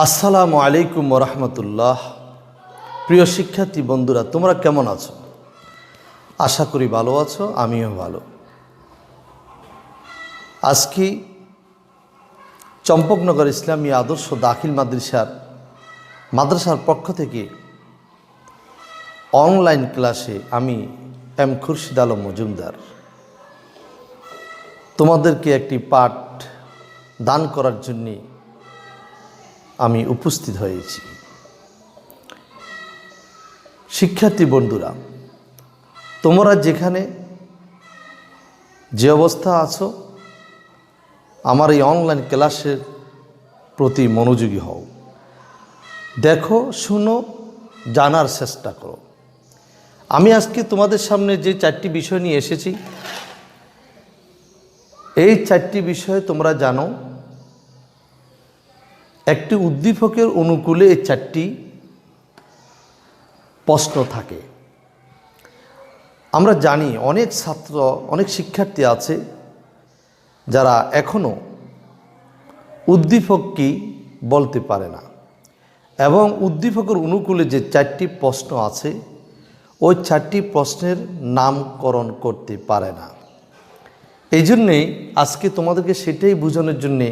আসসালামু আলাইকুম রহমতুল্লাহ। প্রিয় শিক্ষার্থী বন্ধুরা, তোমরা কেমন আছো? আশা করি ভালো আছো, আমিও ভালো। আজকে চম্পকনগর ইসলামী আদর্শ দাখিল মাদ্রাসার মাদ্রাসার পক্ষ থেকে অনলাইন ক্লাসে আমি এম খুরশিদ আলম মজুমদার তোমাদেরকে একটি পাঠ দান করার জন্যে আমি উপস্থিত হয়েছি। শিক্ষার্থী বন্ধুরা, তোমরা যেখানে যে অবস্থা আছো, আমার এই অনলাইন ক্লাসের প্রতি মনোযোগী হও। দেখো, শুনো, জানার চেষ্টা করো। আমি আজকে তোমাদের সামনে যে চারটি বিষয় নিয়ে এসেছি, এই চারটি বিষয়ে তোমরা জানো। একটি উদ্দীপকের অনুকূলে এই চারটি প্রশ্ন থাকে। আমরা জানি অনেক ছাত্র, অনেক শিক্ষার্থী আছে যারা এখনও উদ্দীপক কি বলতে পারে না এবং উদ্দীপকের অনুকূলে যে চারটি প্রশ্ন আছে, ওই চারটি প্রশ্নের নামকরণ করতে পারে না। এই জন্যেই আজকে তোমাদেরকে সেটাই বোঝানোর জন্যে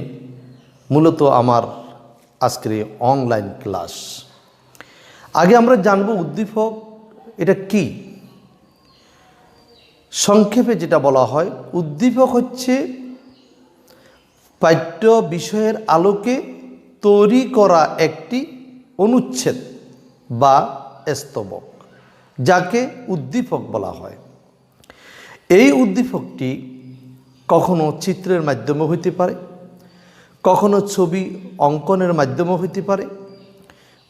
মূলত আমার আজকের এই অনলাইন ক্লাস আগে আমরা জানব উদ্দীপক, এটা কি? সংক্ষেপে যেটা বলা হয়, উদ্দীপক হচ্ছে পাঠ্য বিষয়ের আলোকে তৈরি করা একটি অনুচ্ছেদ বা স্তবক, যাকে উদ্দীপক বলা হয়। এই উদ্দীপকটি কখনো চিত্রের মাধ্যমে হইতে পারে কখনো ছবি অঙ্কনের মাধ্যমে হইতে পারে,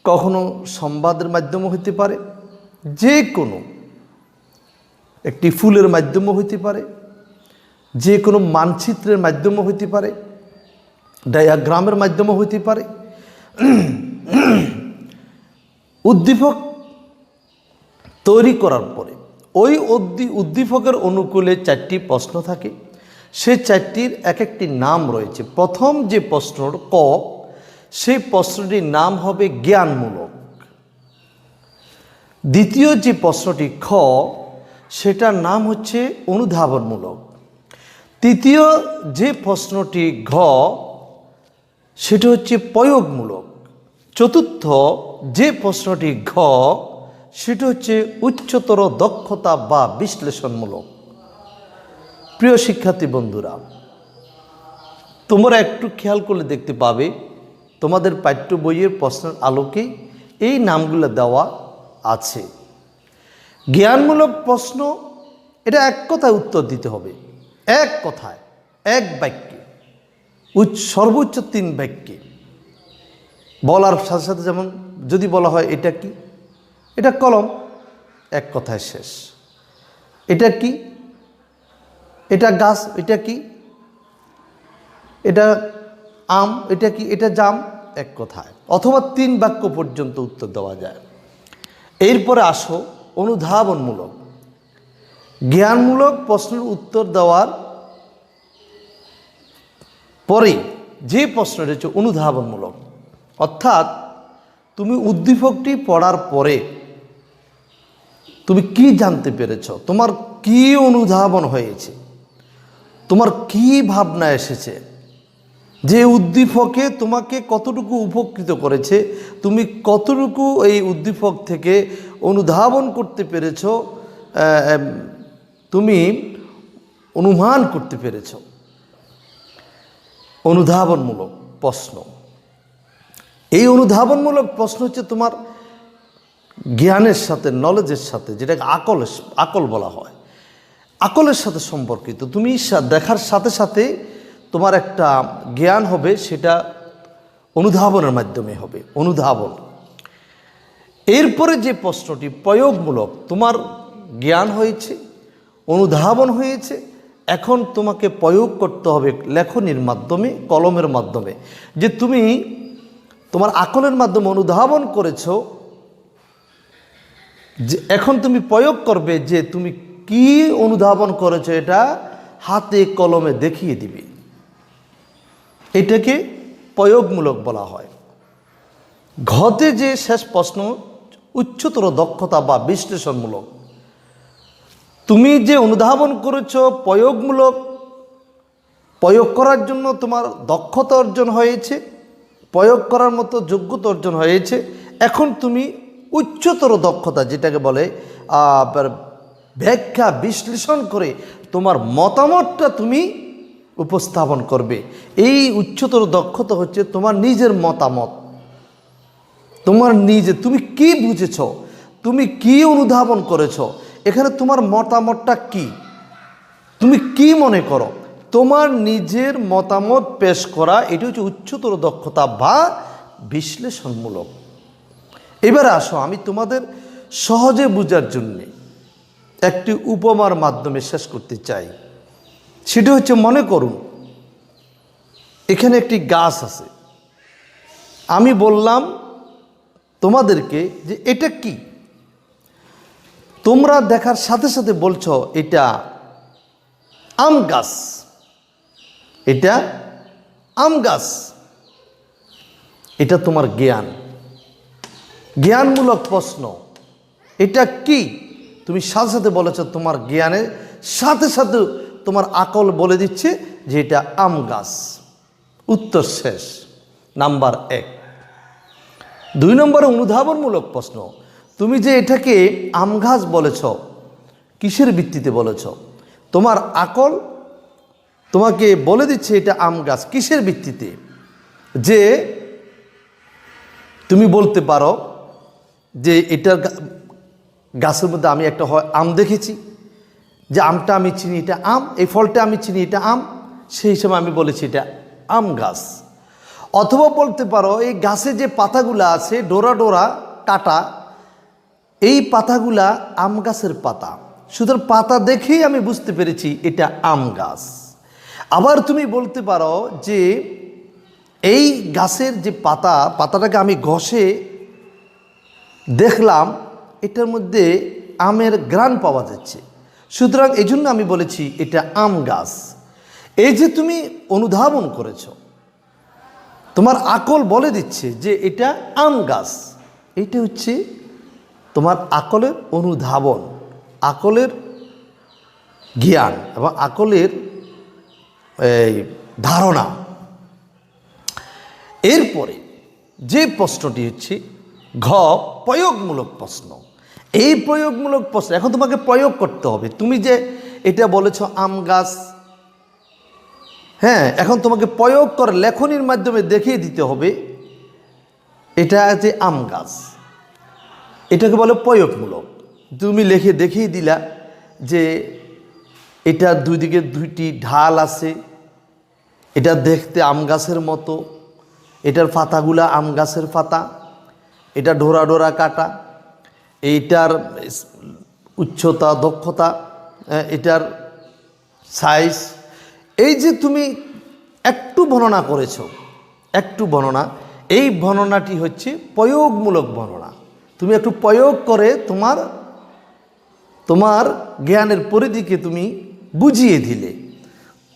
কখনো সংবাদের মাধ্যমে হইতে পারে যে কোনো একটি ফুলের মাধ্যমে হইতে পারে যে কোনো মানচিত্রের মাধ্যমে হইতে পারে, ডায়াগ্রামের মাধ্যমে হইতে পারে। উদ্দীপক তৈরি করার পরে ওই উদ্দীপকের অনুকূলে চারটি প্রশ্ন থাকে। সে চারটির এক একটি নাম রয়েছে। প্রথম যে প্রশ্নর ক, সেই প্রশ্নটির নাম হবে জ্ঞানমূলক। দ্বিতীয় যে প্রশ্নটি খ, সেটার নাম হচ্ছে অনুধাবনমূলক। তৃতীয় যে প্রশ্নটি ঘ, সেটা হচ্ছে প্রয়োগমূলক। চতুর্থ যে প্রশ্নটি ঘ, সেটা হচ্ছে উচ্চতর দক্ষতা বা বিশ্লেষণমূলক। প্রিয় শিক্ষার্থী বন্ধুরা, তোমরা একটু খেয়াল করলে দেখতে পাবে, তোমাদের পাঠ্য বইয়ের প্রশ্নের আলোকে এই নামগুলো দেওয়া আছে। জ্ঞানমূলক প্রশ্ন, এটা এক কথায় উত্তর দিতে হবে। এক কথায়, এক বাক্যে সর্বোচ্চ তিন বাক্যে। বলার সাথে সাথে যেমন, যদি বলা হয় এটা কি? এটা কলম, এক কথায় শেষ। এটা কি? এটা গাছ, এটা কি? এটা আম, এটা কি? এটা জাম? এক কথায়। অথবা তিন বাক্য পর্যন্ত উত্তর দেওয়া যায়। এরপরে আসো, অনুধাবনমূলক। জ্ঞানমূলক প্রশ্নের উত্তর দেওয়ার পরে যে প্রশ্ন হচ্ছে অনুধাবনমূলক, অর্থাৎ তুমি উদ্দীপকটি পড়ার পরে তুমি কি জানতে পেরেছ? তোমার কি অনুধাবন হয়েছে? তোমার কি ভাবনা এসেছে? যে উদ্দীপকে তোমাকে কতটুকু উপকৃত করেছে, তুমি কতটুকু এই উদ্দীপক থেকে অনুধাবন করতে পেরেছ তুমি অনুমান করতে পেরেছ? অনুধাবনমূলক প্রশ্ন। এই অনুধাবনমূলক প্রশ্ন হচ্ছে তোমার জ্ঞানের সাথে নলেজের সাথে, যেটাকে আকলের আকল বলা হয়। আকলের সাথে সম্পর্কিত। তুমি দেখার সাথে সাথে তোমার একটা জ্ঞান হবে, সেটা অনুধাবনের মাধ্যমে হবে, অনুধাবন। এরপরে যে প্রশ্নটি, প্রয়োগমূলক, তোমার জ্ঞান হয়েছে, অনুধাবন হয়েছে, এখন তোমাকে প্রয়োগ করতে হবে লেখনির মাধ্যমে, কলমের মাধ্যমে। যে তুমি তোমার আকলের মাধ্যমে অনুধাবন করেছ, যে এখন তুমি প্রয়োগ করবে যে তুমি কি অনুধাবন করেছ এটা? হাতে কলমে দেখিয়ে দিবে। এটাকে প্রয়োগমূলক বলা হয়। ঘতে যে শেষ প্রশ্ন, উচ্চতর দক্ষতা বা বিশ্লেষণমূলক। তুমি যে অনুধাবন করেছ, প্রয়োগমূলক, প্রয়োগ করার জন্য তোমার দক্ষতা অর্জন হয়েছে, প্রয়োগ করার মতো যোগ্যতা অর্জন হয়েছে। এখন তুমি উচ্চতর দক্ষতা, যেটাকে বলে ব্যাখ্যা বিশ্লেষণ করে তোমার মতামতটা তুমি উপস্থাপন করবে। এই উচ্চতর দক্ষতা হচ্ছে তোমার নিজের মতামত। তোমার নিজে, তুমি কি বুঝেছ? তুমি কি অনুধাবন করেছ? এখানে তোমার মতামতটা কি? তুমি কি মনে করো? তোমার নিজের মতামত পেশ করা, এটি হচ্ছে উচ্চতর দক্ষতা বা বিশ্লেষণমূলক। এবারে আসো আমি তোমাদের সহজে বোঝার জন্যে। একটি উপমার মাধ্যমে শেষ করতে চাই। সেটা হচ্ছে মনে করুন, এখানে একটি গাছ আছে। আমি বললাম তোমাদেরকে যে এটা কি? তোমরা দেখার সাথে সাথে বলছো এটা আম গাছ। এটা আম গাছ। এটা তোমার জ্ঞান। জ্ঞানমূলক প্রশ্ন, এটা কি? তুমি সাথে সাথে বলেছ তোমার জ্ঞানের সাথে সাথে তোমার আকল বলে দিচ্ছে যে এটা আম গাছ। উত্তর শেষ, নাম্বার এক। দুই নম্বরে অনুধাবনমূলক প্রশ্ন, তুমি যে এটাকে আম গাছ বলেছ, কিসের ভিত্তিতে বলেছ? তোমার আকল তোমাকে বলে দিচ্ছে এটা আম গাছ, কিসের ভিত্তিতে? যে তুমি বলতে পারো যে এটার গাছের মধ্যে আমি একটা হয় আম দেখেছি। যে আমটা আমি চিনি, এটা আম, এই ফলটা আমি চিনি, এটা আম, সেই হিসেবে আমি বলেছি এটা আম গাছ। অথবা বলতে পারো, এই গাছে যে পাতাগুলো আছে, ডোরা ডোরা কাটা, এই পাতাগুলা আম গাছের পাতা। সুতরাং পাতা দেখেই আমি বুঝতে পেরেছি এটা আম গাছ। আবার তুমি বলতে পারো যে, এই গাছের যে পাতা, পাতাটাকে আমি ঘষে দেখলাম এটার মধ্যে আমের গ্রান পাওয়া যাচ্ছে। সুতরাং এই জন্য আমি বলেছি এটা আম গাছ। এই যে তুমি অনুধাবন করেছ, তোমার আকল বলে দিচ্ছে যে এটা আম গাছ। এটা হচ্ছে তোমার আকলের অনুধাবন, আকলের জ্ঞান এবং আকলের, এই, ধারণা। এরপরে যে প্রশ্নটি হচ্ছে ঘ, প্রয়োগমূলক প্রশ্ন। এই প্রয়োগমূলক প্রশ্ন, এখন তোমাকে প্রয়োগ করতে হবে। তুমি যে এটা বলেছ আম গাছ হ্যাঁ এখন তোমাকে প্রয়োগ করে লেখনির মাধ্যমে দেখিয়ে দিতে হবে, এটা যে আম গাছ। এটাকে বলে প্রয়োগমূলক। তুমি লেখে দেখিয়ে দিলা যে এটা দুই দিকে দুইটি ঢাল আছে, এটা দেখতে আম গাছের মতো, এটার পাতাগুলা আম গাছের পাতা। এটা ডোরা ডোরা কাটা, এইটার উচ্চতা, দক্ষতা এটার সাইজ এই যে তুমি একটু বর্ণনা করেছ, একটু বর্ণনা, এই বর্ণনাটি হচ্ছে প্রয়োগমূলক বর্ণনা। তুমি একটু প্রয়োগ করে তোমার তোমার জ্ঞানের পরিধিকে তুমি বুঝিয়ে দিলে,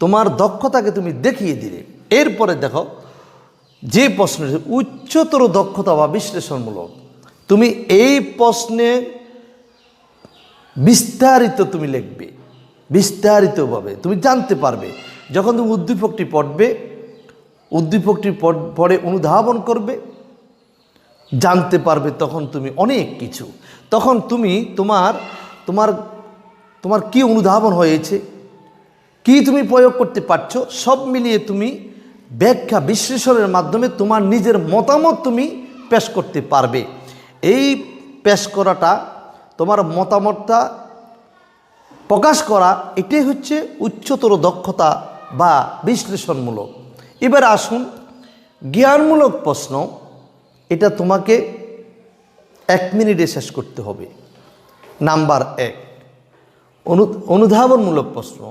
তোমার দক্ষতাকে তুমি দেখিয়ে দিলে। এরপরে দেখো যে প্রশ্ন উচ্চতর দক্ষতা বা বিশ্লেষণমূলক তুমি এই প্রশ্নে বিস্তারিত তুমি লিখবে, বিস্তারিতভাবে তুমি জানতে পারবে। যখন তুমি উদ্দীপকটি পড়বে, উদ্দীপকটি পড়- অনুধাবন করবে, জানতে পারবে তখন তুমি অনেক কিছু। তখন তুমি তোমার তোমার তোমার কি অনুধাবন হয়েছে, কি তুমি প্রয়োগ করতে পারছ, সব মিলিয়ে তুমি ব্যাখ্যা বিশ্লেষণের মাধ্যমে তোমার নিজের মতামত তুমি পেশ করতে পারবে। এই পেশ করাটা, তোমার মতামতটা প্রকাশ করা, এটাই হচ্ছে উচ্চতর দক্ষতা বা বিশ্লেষণমূলক। এবার আসুন, জ্ঞানমূলক প্রশ্ন, এটা তোমাকে এক মিনিটে শেষ করতে হবে। নাম্বার এক, অনু, অনুধাবনমূলক প্রশ্ন,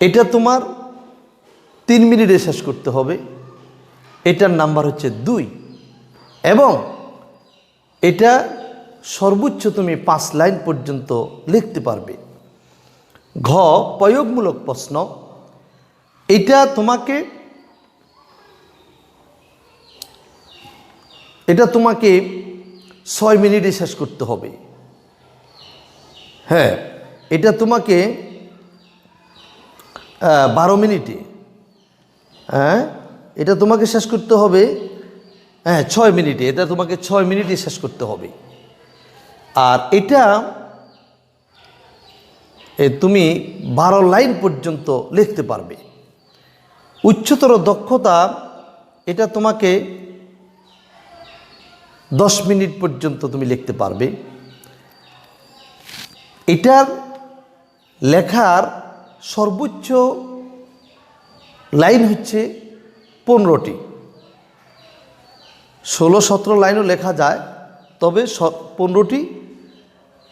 এটা তোমার তিন মিনিটে শেষ করতে হবে। এটার নাম্বার হচ্ছে দুই। এবং এটা সর্বোচ্চ তুমি পাঁচ লাইন পর্যন্ত লিখতে পারবে। ঘ, প্রয়োগমূলক প্রশ্ন। এটা তোমাকে এটা তোমাকে ছয় মিনিটে শেষ করতে হবে। হ্যাঁ এটা তোমাকে বারো মিনিটে। হ্যাঁ? এটা তোমাকে শেষ করতে হবে। হ্যাঁ ছয় মিনিটে। এটা তোমাকে ছয় মিনিটে শেষ করতে হবে। আর এটা তুমি বারো লাইন পর্যন্ত লিখতে পারবে। উচ্চতর দক্ষতা, এটা তোমাকে দশ মিনিট পর্যন্ত তুমি লিখতে পারবে। এটার লেখার সর্বোচ্চ লাইন হচ্ছে পনেরোটি। ষোলো সতেরো লাইনও লেখা যায়, তবে পনেরোটি,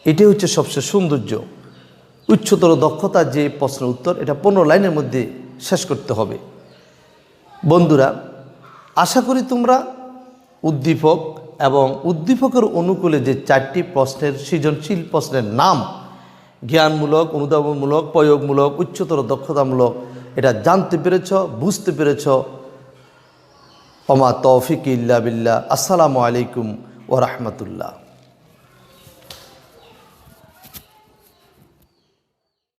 এটাই হচ্ছে সবচেয়ে সৌন্দর্য। উচ্চতর দক্ষতার যে প্রশ্নের উত্তর, এটা পনেরো লাইনের মধ্যে শেষ করতে হবে। বন্ধুরা, আশা করি তোমরা উদ্দীপক এবং উদ্দীপকের অনুকূলে যে চারটি প্রশ্নের, সৃজনশীল প্রশ্নের নাম, জ্ঞানমূলক, অনুধাবনমূলক, প্রয়োগমূলক, উচ্চতর দক্ষতামূলক এটা জানতে পেরেছ বুঝতে পেরেছ। অমা তৌফিক ইল্লা বিল্লা আসসালামু আলাইকুম ওরহমতুল্লাহ রহমতুল্লাহ।